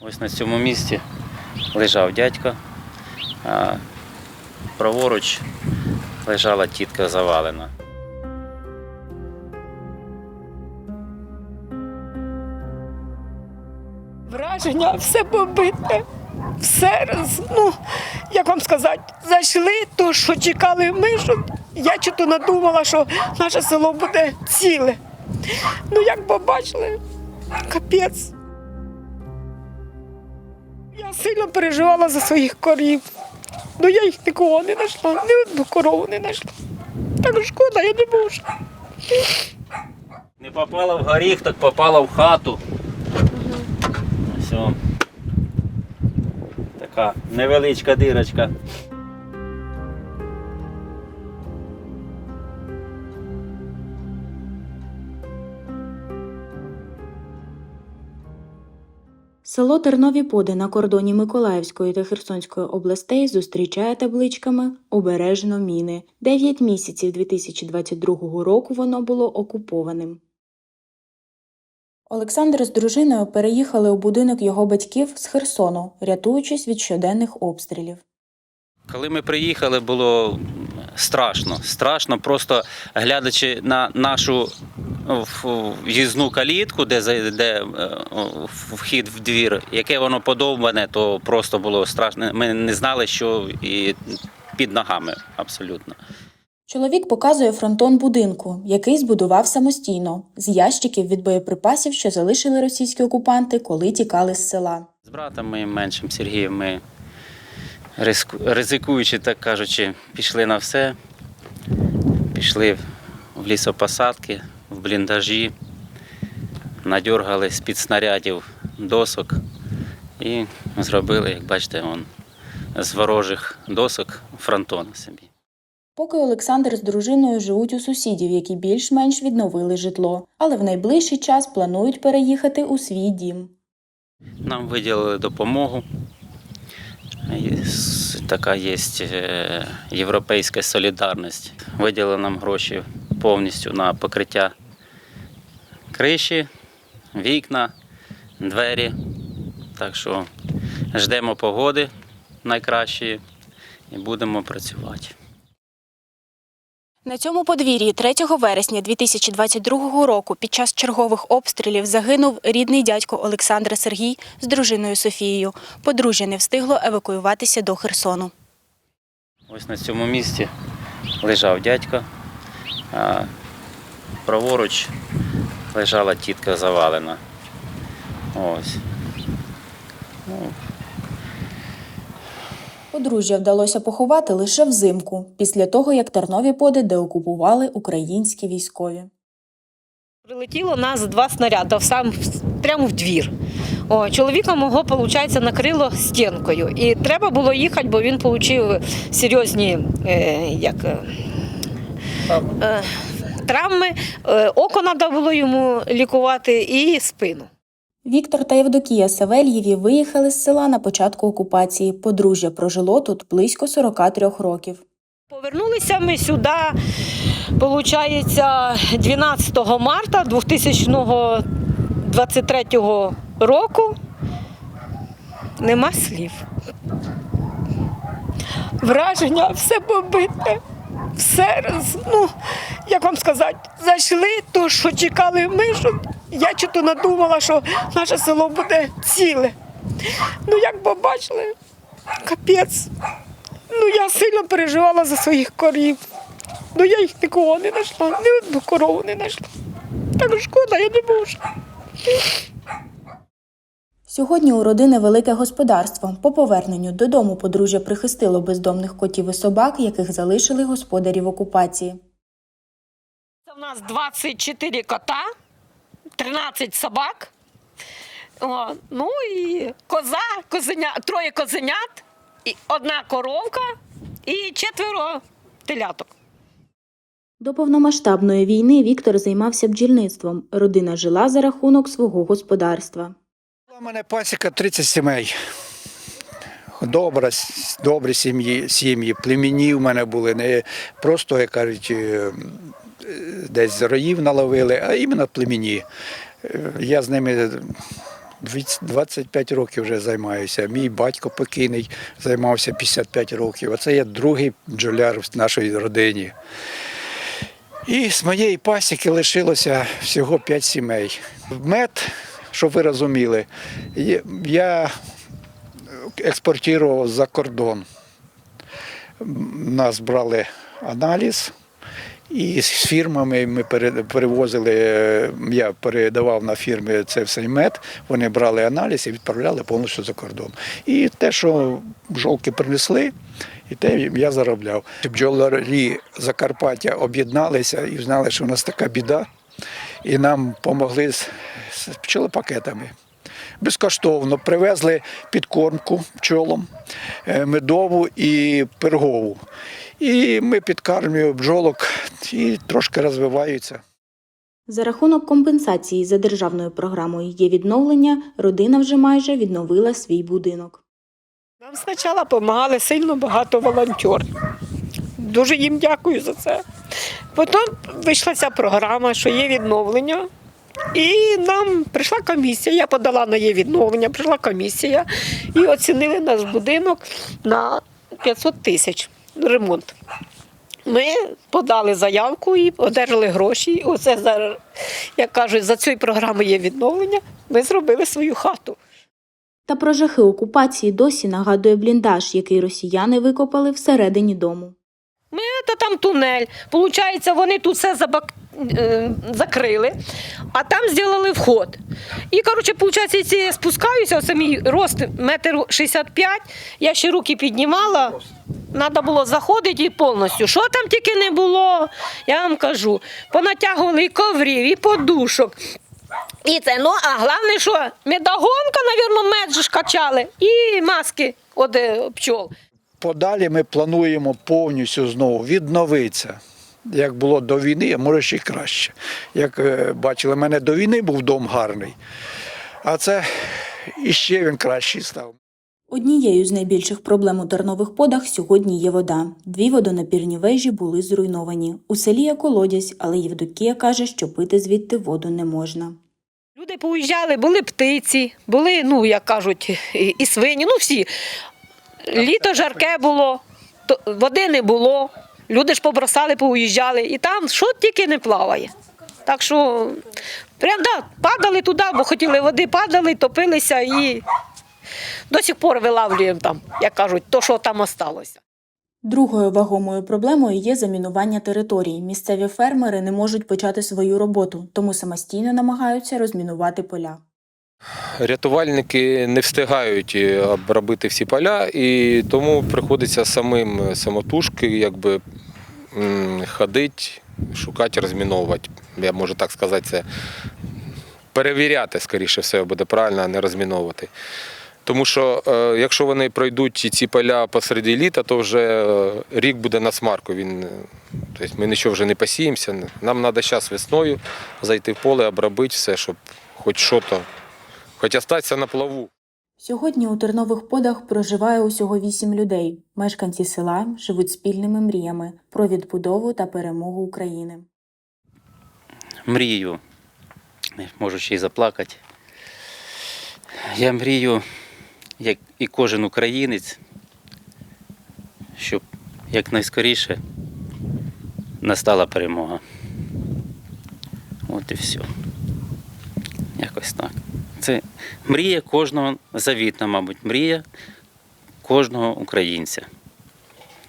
Ось на цьому місці лежав дядько, а праворуч лежала тітка завалена. Враження, все побите, все роз, ну, як вам сказати, зайшли, то що чекали ми, що я чи то надумала, що наше село буде ціле. Ну, як побачили, капець. Сильно переживала за своїх корів. Ну я їх нікого не знайшла, ні одну корову не знайшла. Так шкода, я не можу. Не попала в горіх, так попала в хату. Угу. Все. Така невеличка дирочка. Село Тернові Поди на кордоні Миколаївської та Херсонської областей зустрічає табличками Обережно міни. Дев'ять місяців 2022 року воно було окупованим. Олександр з дружиною переїхали у будинок його батьків з Херсону, рятуючись від щоденних обстрілів. Коли ми приїхали, було страшно. Страшно, просто глядячи на нашу в- в'їзну калітку, де, де е, вхід в двір, яке воно подовбане, то просто було страшно. Ми не знали, що і під ногами абсолютно. Чоловік показує фронтон будинку, який збудував самостійно, з ящиків від боєприпасів, що залишили російські окупанти, коли тікали з села. З братом моїм меншим Сергієм ми, ризикуючи, так кажучи, пішли на все. Пішли в лісопосадки, в бліндажі, надьоргали з-під снарядів досок і зробили, як бачите, он, з ворожих досок фронтон собі. Поки Олександр з дружиною живуть у сусідів, які більш-менш відновили житло, але в найближчий час планують переїхати у свій дім. Нам виділили допомогу. Така є е, європейська солідарність. Виділили нам гроші повністю на покриття криші, вікна, двері. Так що ждемо погоди найкращої і будемо працювати. На цьому подвір'ї 3 вересня 2022 року під час чергових обстрілів загинув рідний дядько Олександра Сергій з дружиною Софією. Подружжя не встигло евакуюватися до Херсону. Ось на цьому місці лежав дядько, праворуч лежала тітка завалена. Ось. Ну, Подружжя вдалося поховати лише взимку, після того як Тернові поди деокупували українські військові. Прилетіло нас два снаряди сам прямо в двір. О, чоловіка мого, виходить, накрило стінкою. І треба було їхати, бо він отримав серйозні е, як, е, е, травми. Е, око треба було йому лікувати і спину. Віктор та Євдокія Савельєві виїхали з села на початку окупації. Подружжя прожило тут близько 43 років. Повернулися ми сюди, виходить, 12 марта 2023 року. Нема слів. Враження, все побите, все ну, як вам сказати, зайшли, то що чекали ми, що я то надумала, що наше село буде ціле. Ну, як побачили, капець. Ну, я сильно переживала за своїх корів. Ну, я їх нікого не знайшла, ні одну корову не знайшла. Так шкода, я не можу. Сьогодні у родини велике господарство. По поверненню додому подружжя прихистило бездомних котів і собак, яких залишили господарі в окупації. Це в нас 24 кота, 13 собак. О, ну і коза, козеня, троє козенят, і одна коровка і четверо теляток. До повномасштабної війни Віктор займався бджільництвом. Родина жила за рахунок свого господарства. У мене пасіка 30 сімей. Добра, добрі сім'ї, сім'ї, племінні в мене були, не просто, як кажуть, е, десь з роїв наловили, а іменно племінні. Е, Я з ними 25 років вже займаюся. Мій батько покійний займався 55 років. Оце я другий бджоляр в нашій родині. І з моєї пасіки лишилося всього 5 сімей. Мед, щоб ви розуміли, я експортував за кордон. Нас брали аналіз. І з фірмами ми перевозили, я передавав на фірми цей все мед, вони брали аналіз і відправляли повністю за кордон. І те, що бджолки принесли, і те я заробляв. Бджоларі Закарпаття об'єдналися і знали, що у нас така біда, і нам допомогли з, з пчолопакетами. Безкоштовно привезли підкормку пчолам, е, медову і пергову. І ми підкармлюємо бджолок і трошки розвиваються. За рахунок компенсації за державною програмою є відновлення, родина вже майже відновила свій будинок. Нам спочатку допомагали сильно багато волонтерів. Дуже їм дякую за це. Потім вийшла ця програма, що є відновлення. І нам прийшла комісія, я подала на є відновлення, прийшла комісія і оцінили наш будинок на 500 тисяч ремонт. Ми подали заявку і одержали гроші. І Оце зараз, як кажуть, за цією програмою є відновлення. Ми зробили свою хату. Та про жахи окупації досі нагадує бліндаж, який росіяни викопали всередині дому. Це там тунель. Получається, вони тут все забак... е, закрили, а там зробили вход. І, коротше, виходить, ці я спускаюся, оце мій рост метр 65, я ще руки піднімала. Треба було заходити і повністю. Що там тільки не було, я вам кажу. Понатягували і коврів, і подушок. І це, ну, а головне, що медогонка, мабуть, мед качали, і маски від е, пчол. Подалі ми плануємо повністю знову відновитися. Як було до війни, а може ще й краще. Як е, бачили, в мене до війни був дом гарний, а це іще він кращий став. Однією з найбільших проблем у тернових подах сьогодні є вода. Дві водонапірні вежі були зруйновані. У селі є колодязь, але Євдокія каже, що пити звідти воду не можна. Люди поїжджали, були птиці, були, ну, як кажуть, і і свині, ну всі. Літо жарке було, води не було. Люди ж побросали, поуїжджали, і там що тільки не плаває. Так що прям да, падали туди, бо хотіли води, падали, топилися і до сих пор вилавлюємо там, як кажуть, то, що там осталося. Другою вагомою проблемою є замінування територій. Місцеві фермери не можуть почати свою роботу, тому самостійно намагаються розмінувати поля. Рятувальники не встигають е, обробити всі поля, і тому приходиться самим е, самотужки якби ходити, шукати, розміновувати. Я можу так сказати, це перевіряти, скоріше все, буде правильно, а не розміновувати. Тому що е, якщо вони пройдуть ці поля посеред літа, то вже рік буде на смарку. Він, тобто ми нічого вже не посіємося. Нам треба зараз весною зайти в поле, обробити все, щоб хоч що-то хоч остатися на плаву. Сьогодні у тернових подах проживає усього вісім людей. Мешканці села живуть спільними мріями про відбудову та перемогу України. Мрію, можу ще й заплакати. Я мрію, як і кожен українець, щоб якнайскоріше настала перемога. От і все. Якось так. Це мрія кожного завітна, мабуть, мрія кожного українця.